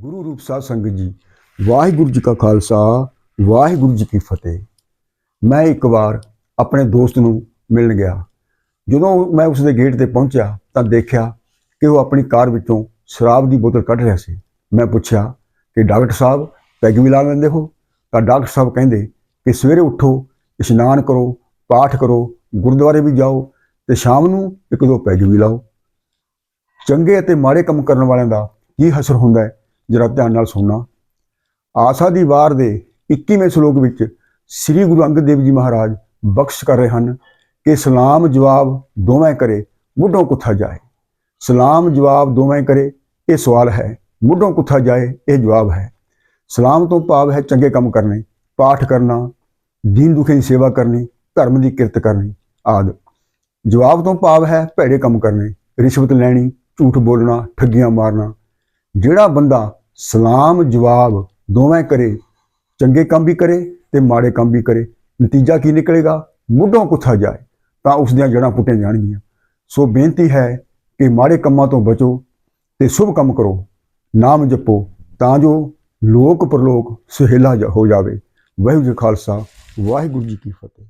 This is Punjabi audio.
ਗੁਰੂ ਰੂਪ ਸਾਹਿਬ ਸੰਗਤ ਜੀ, ਵਾਹਿਗੁਰੂ ਜੀ ਕਾ ਖਾਲਸਾ, ਵਾਹਿਗੁਰੂ ਜੀ ਕੀ ਫਤਿਹ। ਮੈਂ ਇੱਕ ਵਾਰ ਆਪਣੇ ਦੋਸਤ ਨੂੰ ਮਿਲਣ ਗਿਆ। ਜਦੋਂ ਮੈਂ ਉਸ ਦੇ ਗੇਟ ਤੇ ਪਹੁੰਚਿਆ ਤਾਂ ਦੇਖਿਆ ਕਿ ਉਹ ਆਪਣੀ ਕਾਰ ਵਿੱਚੋਂ ਸ਼ਰਾਬ ਦੀ ਬੋਤਲ ਕੱਢ ਰਿਹਾ ਸੀ। ਮੈਂ ਪੁੱਛਿਆ ਕਿ ਡਾਕਟਰ ਸਾਹਿਬ, ਪੈਗ ਵੀ ਲਾ ਲੈਂਦੇ ਹੋ? ਤਾਂ ਡਾਕਟਰ ਸਾਹਿਬ ਕਹਿੰਦੇ ਕਿ ਸਵੇਰੇ ਉੱਠੋ, ਇਸ਼ਨਾਨ ਕਰੋ, ਪਾਠ ਕਰੋ, ਗੁਰਦੁਆਰੇ ਵੀ ਜਾਓ ਤੇ ਸ਼ਾਮ ਨੂੰ ਇੱਕ ਦੋ ਪੈਗ ਵੀ ਲਾਓ। ਚੰਗੇ ਅਤੇ ਮਾੜੇ ਕੰਮ ਕਰਨ ਵਾਲਿਆਂ ਦਾ ਕੀ ਹਸਰ ਹੁੰਦਾ ਹੈ? ਜਰਾ ਧਿਆਨ ਨਾਲ ਸੁਣਨਾ। ਆਸਾ ਦੀ ਵਾਰ ਦੇ 21ਵੇਂ ਸ਼ਲੋਕ ਵਿੱਚ ਸ੍ਰੀ ਗੁਰੂ ਅੰਗਦ ਦੇਵ ਜੀ ਮਹਾਰਾਜ ਬਖਸ਼ ਕਰ ਰਹੇ ਹਨ ਕਿ ਸਲਾਮ ਜਵਾਬ ਦੋਵੇਂ ਕਰੇ, ਮੁੱਢੋਂ ਕੁੱਥਾ ਜਾਏ। ਸਲਾਮ ਜਵਾਬ ਦੋਵੇਂ ਕਰੇ, ਇਹ ਸਵਾਲ ਹੈ, ਮੁੱਢੋਂ ਕੁੱਥਾ ਜਾਏ, ਇਹ ਜਵਾਬ ਹੈ। ਸਲਾਮ ਤੋਂ ਭਾਵ ਹੈ ਚੰਗੇ ਕੰਮ ਕਰਨੇ, ਪਾਠ ਕਰਨਾ, ਦੀਨ ਦੁਖੀ ਦੀ ਸੇਵਾ ਕਰਨੀ, ਧਰਮ ਦੀ ਕਿਰਤ ਕਰਨੀ ਆਦ। ਜਵਾਬ ਤੋਂ ਭਾਵ ਹੈ ਭੈੜੇ ਕੰਮ ਕਰਨੇ, ਰਿਸ਼ਵਤ ਲੈਣੀ, ਝੂਠ ਬੋਲਣਾ, ਠੱਗੀਆਂ ਮਾਰਨਾ। ਜਿਹੜਾ ਬੰਦਾ ਸਲਾਮ ਜਵਾਬ ਦੋਵੇਂ ਕਰੇ, ਚੰਗੇ ਕੰਮ ਵੀ ਕਰੇ ਤੇ ਮਾੜੇ ਕੰਮ ਵੀ ਕਰੇ। ਨਤੀਜਾ ਕੀ ਨਿਕਲੇਗਾ? ਮੁੱਢੋਂ ਕੁੱਥਾ ਜਾਏ, ਤਾਂ ਉਸ ਦੀਆਂ ਜੜ੍ਹਾਂ ਪੁੱਟੀਆਂ ਜਾਣਗੀਆਂ। ਸੋ ਬੇਨਤੀ ਹੈ ਕਿ ਮਾੜੇ ਕੰਮਾਂ ਤੋਂ ਬਚੋ ਤੇ ਸ਼ੁਭ ਕੰਮ ਕਰੋ। ਨਾਮ ਜਪੋ ਤਾਂ ਜੋ ਲੋਕ ਪਰਲੋਕ ਸੁਹੇਲਾ ਹੋ ਜਾਵੇ। ਵਾਹਿਗੁਰੂ ਜੀ ਖਾਲਸਾ, ਵਾਹਿਗੁਰੂ ਜੀ ਕੀ ਫਤਿਹ।